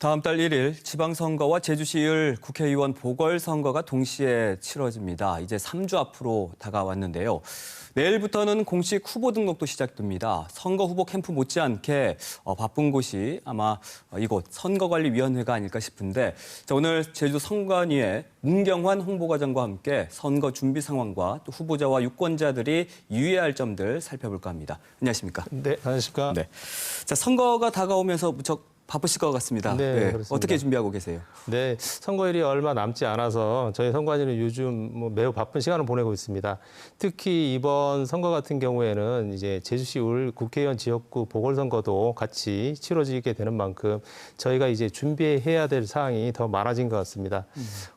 다음 달 1일 지방선거와 제주시의 국회의원 보궐선거가 동시에 치러집니다. 이제 3주 앞으로 다가왔는데요. 내일부터는 공식 후보 등록도 시작됩니다. 선거 후보 캠프 못지않게 어, 바쁜 곳이 아마 어, 이곳 선거관리위원회가 아닐까 싶은데 자, 오늘 제주 선관위의 문경환 홍보과장과 함께 선거 준비 상황과 또 후보자와 유권자들이 유의할 점들 살펴볼까 합니다. 안녕하십니까? 네, 안녕하십니까? 네. 자, 선거가 다가오면서 무척 바쁘실 것 같습니다. 네, 그렇습니다. 어떻게 준비하고 계세요? 네, 선거일이 얼마 남지 않아서 저희 선관위는 요즘 뭐 매우 바쁜 시간을 보내고 있습니다. 특히 이번 선거 같은 경우에는 이제 제주시 울 국회의원 지역구 보궐선거도 같이 치러지게 되는 만큼 저희가 이제 준비해야 될 사항이 더 많아진 것 같습니다.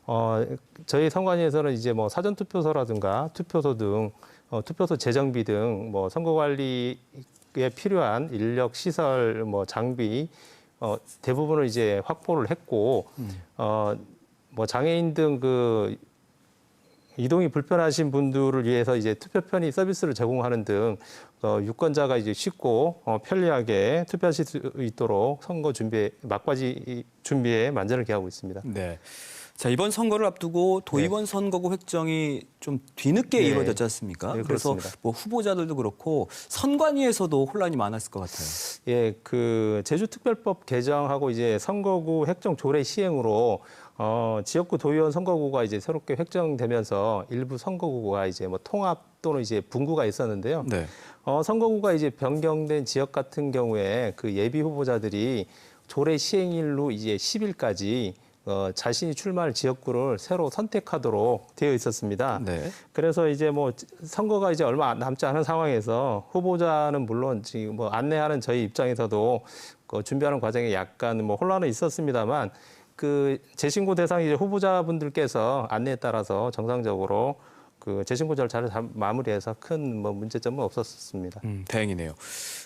어, 저희 선관위에서는 이제 뭐 사전투표소라든가 투표소 등 어, 투표소 재정비 등 뭐 선거관리에 필요한 인력, 시설, 뭐 장비 어, 대부분을 이제 확보를 했고 어, 뭐 장애인 등 그 이동이 불편하신 분들을 위해서 이제 투표 편의 서비스를 제공하는 등 어, 유권자가 이제 쉽고 어, 편리하게 투표하실 수 있도록 선거 준비에 막바지 준비에 만전을 기하고 있습니다. 네. 자, 이번 선거를 앞두고 도의원 선거구 획정이 좀 뒤늦게 네. 이루어졌지 않습니까? 네, 그래서. 뭐 후보자들도 그렇고 선관위에서도 혼란이 많았을 것 같아요. 예, 그 제주특별법 개정하고 이제 선거구 획정 조례 시행으로 어, 지역구 도의원 선거구가 이제 새롭게 획정되면서 일부 선거구가 이제 뭐 통합 또는 이제 분구가 있었는데요. 네. 어, 선거구가 이제 변경된 지역 같은 경우에 그 예비 후보자들이 조례 시행일로 이제 10일까지 어, 자신이 출마할 지역구를 새로 선택하도록 되어 있었습니다. 네. 그래서 이제 뭐 선거가 이제 얼마 남지 않은 상황에서 후보자는 물론 지금 뭐 안내하는 저희 입장에서도 그 준비하는 과정에 약간 뭐 혼란은 있었습니다만 그 재신고 대상 이제 후보자분들께서 안내에 따라서 정상적으로 그 재신고자를 잘 다- 마무리해서 큰 뭐 문제점은 없었습니다. 음, 다행이네요.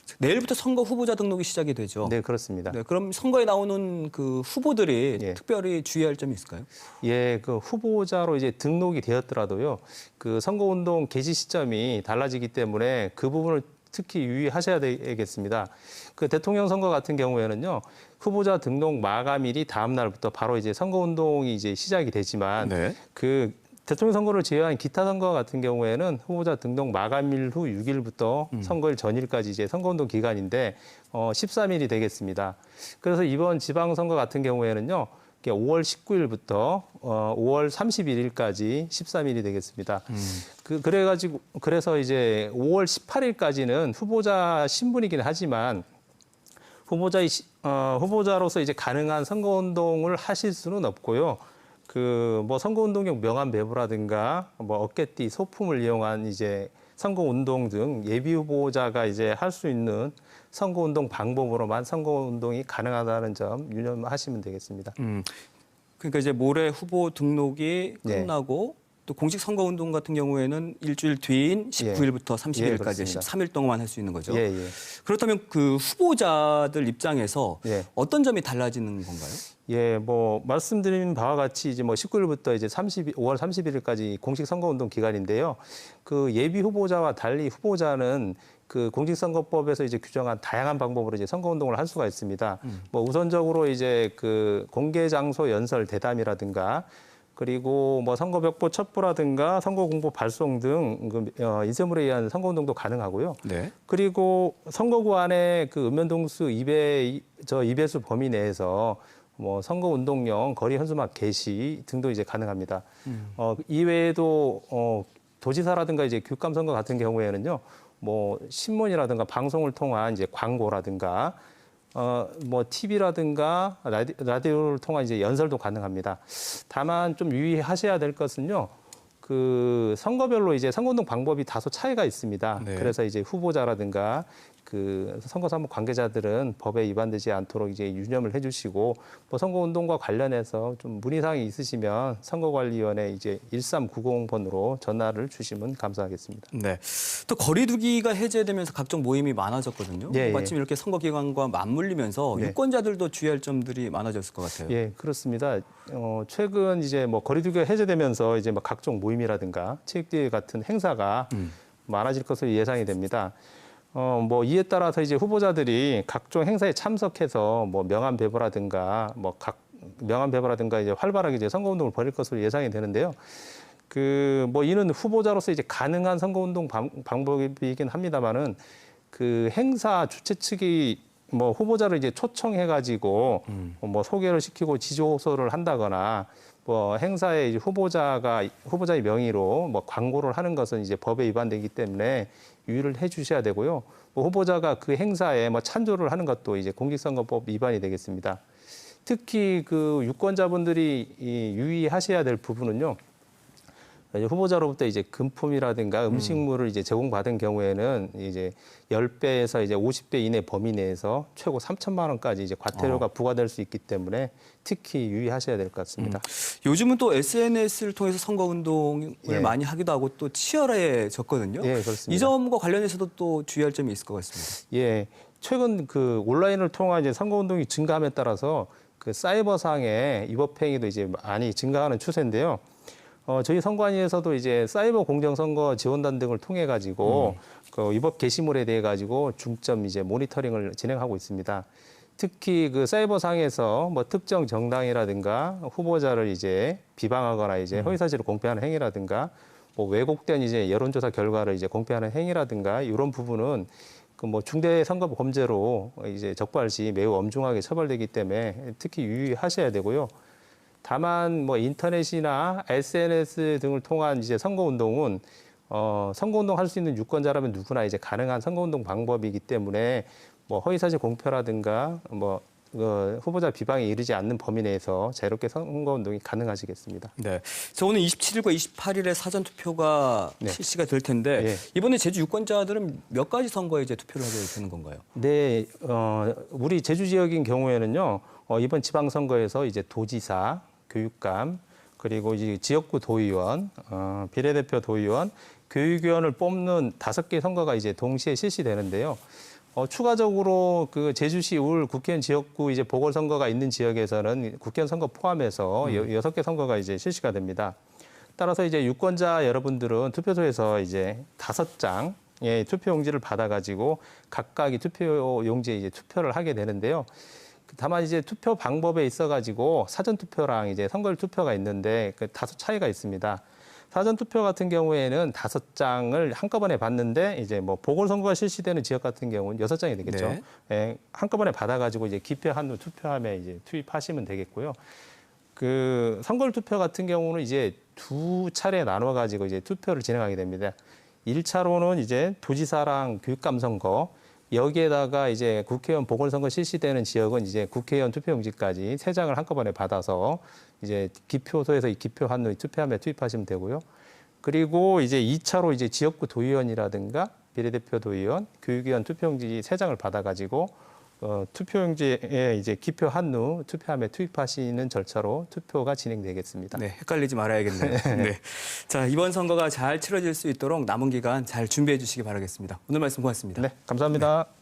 자, 내일부터 선거 후보자 등록이 시작이 되죠. 네, 그렇습니다. 네, 그럼 선거에 나오는 그 후보들이 예. 특별히 주의할 점이 있을까요? 예, 그 후보자로 이제 등록이 되었더라도요. 그 선거 운동 개시 시점이 달라지기 때문에 그 부분을 특히 유의하셔야 되겠습니다. 그 대통령 선거 같은 경우에는요. 후보자 등록 마감일이 다음 날부터 바로 이제 선거 운동이 이제 시작이 되지만 네. 그 대통령 선거를 제외한 기타 선거 같은 경우에는 후보자 등록 마감일 후 6일부터 선거일 전일까지 이제 선거운동 기간인데 어 13일이 되겠습니다. 그래서 이번 지방 선거 같은 경우에는요. 이게 5월 19일부터 어 5월 31일까지 13일이 되겠습니다. 그 그래가지고 그래서 이제 5월 18일까지는 후보자 신분이긴 하지만 후보자의 시- 어, 후보자로서 이제 가능한 선거운동을 하실 수는 없고요. 그 뭐 선거운동용 명함 배부라든가 뭐 어깨띠 소품을 이용한 이제 선거운동 등 예비 후보자가 이제 할 수 있는 선거운동 방법으로만 선거운동이 가능하다는 점 유념하시면 되겠습니다. 음, 그러니까 이제 모레 후보 등록이 네. 끝나고 또 공식 선거 운동 같은 경우에는 일주일 뒤인 19일부터 예, 30일까지 그렇습니다. 13일 동안 할 수 있는 거죠. 예, 예. 그렇다면 그 후보자들 입장에서 예. 어떤 점이 달라지는 건가요? 예, 뭐 말씀드린 바와 같이 이제 뭐 19일부터 이제 30 5월 31일까지 공식 선거 운동 기간인데요. 그 예비 후보자와 달리 후보자는 그 공직선거법에서 이제 규정한 다양한 방법으로 이제 선거운동을 할 수가 있습니다. 뭐 우선적으로 이제 그 공개 장소 연설 대담이라든가 그리고 뭐 선거벽보 첩부라든가 선거공보 발송 어, 인쇄물에 의한 선거운동도 가능하고요. 네. 그리고 선거구 안에 그 읍면동수 2배 저 2배수 범위 내에서 뭐 선거 운동용 거리 현수막 게시 등도 이제 가능합니다. 어 이외에도 어 도지사라든가 이제 교감 선거 같은 경우에는요. 뭐 신문이라든가 방송을 통한 이제 광고라든가 어 뭐 TV라든가 라디, 라디오를 통한 이제 연설도 가능합니다. 다만 좀 유의하셔야 될 것은요. 그 선거별로 이제 선거운동 방법이 다소 차이가 있습니다. 네. 그래서 이제 후보자라든가 그 선거사무 관계자들은 법에 위반되지 않도록 이제 유념을 해주시고 뭐 선거운동과 관련해서 좀 문의사항이 있으시면 선거관리위원회 이제 1390번으로 전화를 주시면 감사하겠습니다. 네. 또 거리두기가 해제되면서 각종 모임이 많아졌거든요. 예, 예. 마침 이렇게 선거 기간과 맞물리면서 네. 유권자들도 주의할 점들이 많아졌을 것 같아요. 예, 그렇습니다. 어, 최근 이제 뭐 거리두기가 해제되면서 이제 뭐 각종 모임이라든가 체육대회 같은 행사가 음. 많아질 것으로 예상이 됩니다. 어, 뭐 이에 따라서 이제 후보자들이 각종 행사에 참석해서 뭐 명함 배부라든가 뭐 각 명함 배부라든가 이제 활발하게 이제 선거 운동을 벌일 것으로 예상이 되는데요. 그 뭐 이는 후보자로서 이제 가능한 선거 운동 방, 방법이긴 합니다만은 그 행사 주최 측이 뭐 후보자를 이제 초청해 가지고 뭐 소개를 시키고 지조소를 한다거나 뭐 행사에 이제 후보자가 후보자의 명의로 뭐 광고를 하는 것은 이제 법에 위반되기 때문에 유의를 해 주셔야 되고요. 뭐 후보자가 그 행사에 뭐 찬조를 하는 것도 이제 공직선거법 위반이 되겠습니다. 특히 그 유권자분들이 이 유의하셔야 될 부분은요. 후보자로부터 이제 금품이라든가 음식물을 이제 제공받은 경우에는 이제 10배에서 이제 50배 이내 범위 내에서 최고 3천만 원까지 이제 과태료가 부과될 수 있기 때문에 특히 유의하셔야 될 것 같습니다. 요즘은 또 SNS를 통해서 선거 운동을 예. 많이 하기도 하고 또 치열해졌거든요. 예, 그렇습니다. 이 점과 관련해서도 또 주의할 점이 있을 것 같습니다. 예, 최근 그 온라인을 통한 이제 선거 운동이 증가함에 따라서 그 사이버상의 위법 행위도 이제 많이 증가하는 추세인데요. 어, 저희 선관위에서도 이제 사이버 공정 선거 지원단 등을 통해 가지고 그 위법 게시물에 대해 가지고 중점 이제 모니터링을 진행하고 있습니다. 특히 그 사이버 상에서 뭐 특정 정당이라든가 후보자를 이제 비방하거나 이제 허위 사실을 공표하는 행위라든가 뭐 왜곡된 이제 여론조사 결과를 이제 공표하는 행위라든가 이런 부분은 그 뭐 중대 선거 범죄로 이제 적발 시 매우 엄중하게 처벌되기 때문에 특히 유의하셔야 되고요. 다만 뭐 인터넷이나 SNS 등을 통한 이제 선거 운동은 어 선거 운동 할 수 있는 유권자라면 누구나 이제 가능한 선거 운동 방법이기 때문에 뭐 허위사실 공표라든가 뭐 어, 후보자 비방에 이르지 않는 범위 내에서 자유롭게 선거 운동이 가능하시겠습니다. 네. 저 오늘 27일과 28일에 사전 투표가 네. 실시가 될 텐데 예. 이번에 제주 유권자들은 몇 가지 선거에 이제 투표를 하게 되는 건가요? 네, 어, 우리 제주 지역인 경우에는요, 어, 이번 지방선거에서 이제 도지사, 교육감, 그리고 이제 지역구 도의원, 어, 비례대표 도의원, 교육위원을 뽑는 다섯 개 선거가 이제 동시에 실시되는데요. 어, 추가적으로 그 제주시 울 국회의원 지역구 이제 보궐선거가 있는 지역에서는 국회의원 선거 포함해서 여- 여섯 개 선거가 이제 실시가 됩니다. 따라서 이제 유권자 여러분들은 투표소에서 이제 다섯 장의 투표용지를 받아가지고 각각이 투표용지에 이제 투표를 하게 되는데요. 다만 이제 투표 방법에 있어 가지고 사전 투표랑 이제 선거일 투표가 있는데 그 다소 차이가 있습니다. 사전 투표 같은 경우에는 다섯 장을 한꺼번에 받는데 이제 뭐 보궐선거가 실시되는 지역 같은 경우는 여섯 장이 되겠죠. 네. 예, 한꺼번에 받아가지고 이제 기표 한 후 투표함에 이제 투입하시면 되겠고요. 그 선거일 투표 같은 경우는 이제 두 차례 나눠 가지고 이제 투표를 진행하게 됩니다. 일차로는 이제 도지사랑 교육감 선거 여기에다가 이제 국회의원 보궐선거 실시되는 지역은 이제 국회의원 투표용지까지 세 장을 한꺼번에 받아서 이제 기표소에서 이 기표 한누 투표함에 투입하시면 되고요. 그리고 이제 이차로 이제 지역구 도의원이라든가 비례대표 도의원, 교육위원 투표용지 세 장을 받아가지고 어, 투표용지에 이제 기표 한누 투표함에 투입하시는 절차로 투표가 진행되겠습니다. 네, 헷갈리지 말아야겠네요. 네. 자, 이번 선거가 잘 치러질 수 있도록 남은 기간 잘 준비해 주시기 바라겠습니다. 오늘 말씀 고맙습니다. 네, 감사합니다.